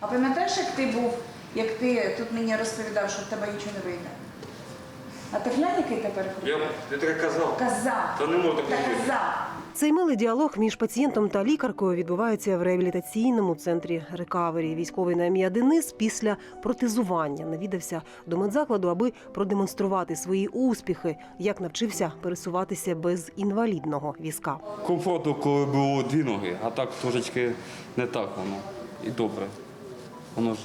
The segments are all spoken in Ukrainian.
А пам'ятаєш, як ти був, як ти тут мені розповідав, що в тебе нічого не вийде? А ти глянь, який тепер Я, я таке казав. Казав. Та не можу Та такого бути. казав. Цей милий діалог між пацієнтом та лікаркою відбувається в реабілітаційному центрі рекавері. Військовий на ім'я Денис після протезування навідався до медзакладу, аби продемонструвати свої успіхи, як навчився пересуватися без інвалідного візка. Комфортно, коли було дві ноги, а так трошечки не так воно. І добре. Воно ж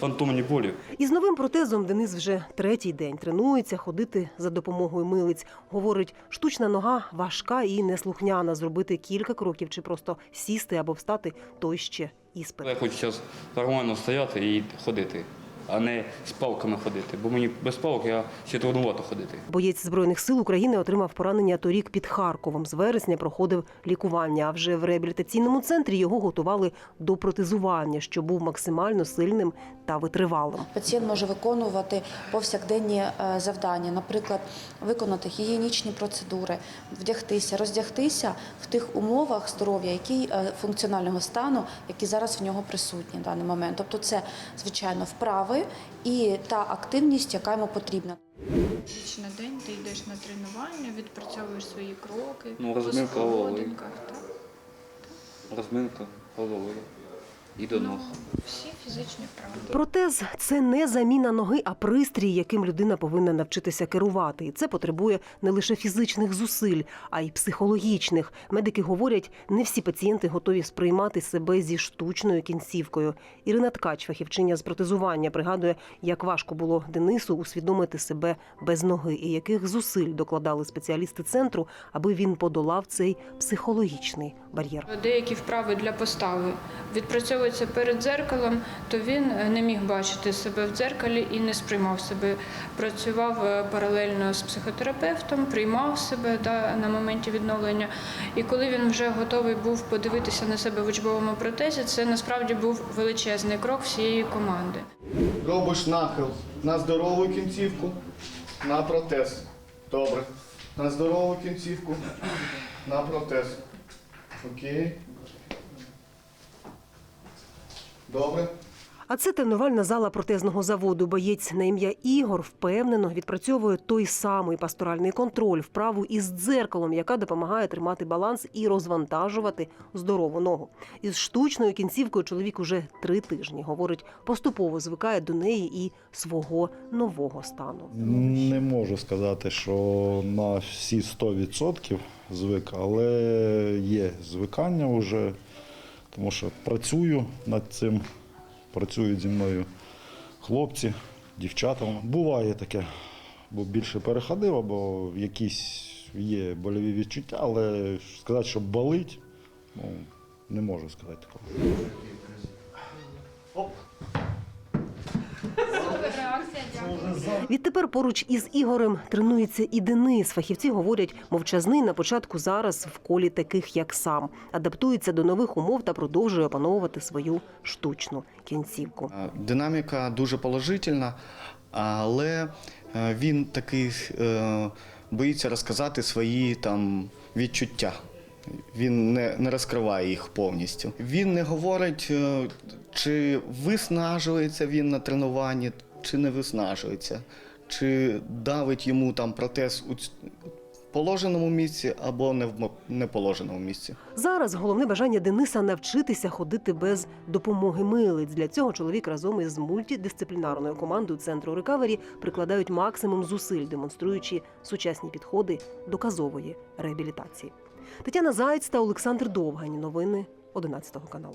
фантомні болі. Із новим протезом Денис вже третій день тренується ходити за допомогою милиць. Говорить, штучна нога важка і неслухняна. Зробити кілька кроків чи просто сісти або встати то ще іспит. Я хочу зараз нормально стояти і ходити, а не з палками ходити. Бо мені без палок я ще трудновато ходити. Боєць збройних сил України отримав поранення торік під Харковом. З вересня проходив лікування. А вже в реабілітаційному центрі його готували до протезування, що був максимально сильним та витривалим. Пацієнт може виконувати повсякденні е, завдання, наприклад, виконати гігієнічні процедури, вдягтися, роздягтися в тих умовах здоров'я, які е, функціонального стану, які зараз в нього присутні в даний момент. Тобто, це звичайно вправи і та активність, яка йому потрібна. Ніч на день ти йдеш на тренування, відпрацьовуєш свої кроки Ну, розминка головою. Так. Розминка головою і до ног. Всі фізичні вправи. Протез це не заміна ноги, а пристрій, яким людина повинна навчитися керувати. І це потребує не лише фізичних зусиль, а й психологічних. Медики говорять, не всі пацієнти готові сприймати себе зі штучною кінцівкою. Ірина Ткач, фахівчиня з протезування, пригадує, як важко було Денису усвідомити себе без ноги і яких зусиль докладали спеціалісти центру, аби він подолав цей психологічний бар'єр. Деякі вправи для постави відпрацьовуються перед дзеркалом, то він е, не міг бачити себе в дзеркалі і не сприймав себе. Працював е, паралельно з психотерапевтом, приймав себе да, на моменті відновлення. І коли він вже готовий був подивитися на себе в учбовому протезі, це насправді був величезний крок всієї команди. Робиш нахил на здорову кінцівку, на протез. Добре. На здорову кінцівку, на протез. Окей. Добре. А це тренувальна зала протезного заводу. Боєць на ім'я Ігор впевнено відпрацьовує той самий пасторальний контроль, вправу із дзеркалом, яка допомагає тримати баланс і розвантажувати здорову ногу. Із штучною кінцівкою чоловік уже три тижні. Говорить, поступово звикає до неї і свого нового стану. Не можу сказати, що на всі 100% звик, але є звикання вже, тому що працюю над цим, працюють зі мною хлопці, дівчата. Буває таке, бо більше переходив, або якісь є больові відчуття, але сказати, що болить, ну, не можу сказати такого. Оп. Відтепер поруч із Ігорем тренується і Денис. Фахівці говорять, мовчазний на початку зараз в колі таких, як сам, адаптується до нових умов та продовжує опановувати свою штучну кінцівку. Е, Динаміка дуже положительна, але е, він такий е, боїться розказати свої там відчуття. Він не, не розкриває їх повністю. Він не говорить, е, чи виснажується він на тренуванні, чи не виснажується, чи давить йому там протез у положеному місці або не в неположеному місці. Зараз головне бажання Дениса навчитися ходити без допомоги милиць. Для цього чоловік разом із мультидисциплінарною командою центру рекавері прикладають максимум зусиль, демонструючи сучасні підходи доказової реабілітації. Тетяна Заєць та Олександр Довгань. Новини 11 каналу.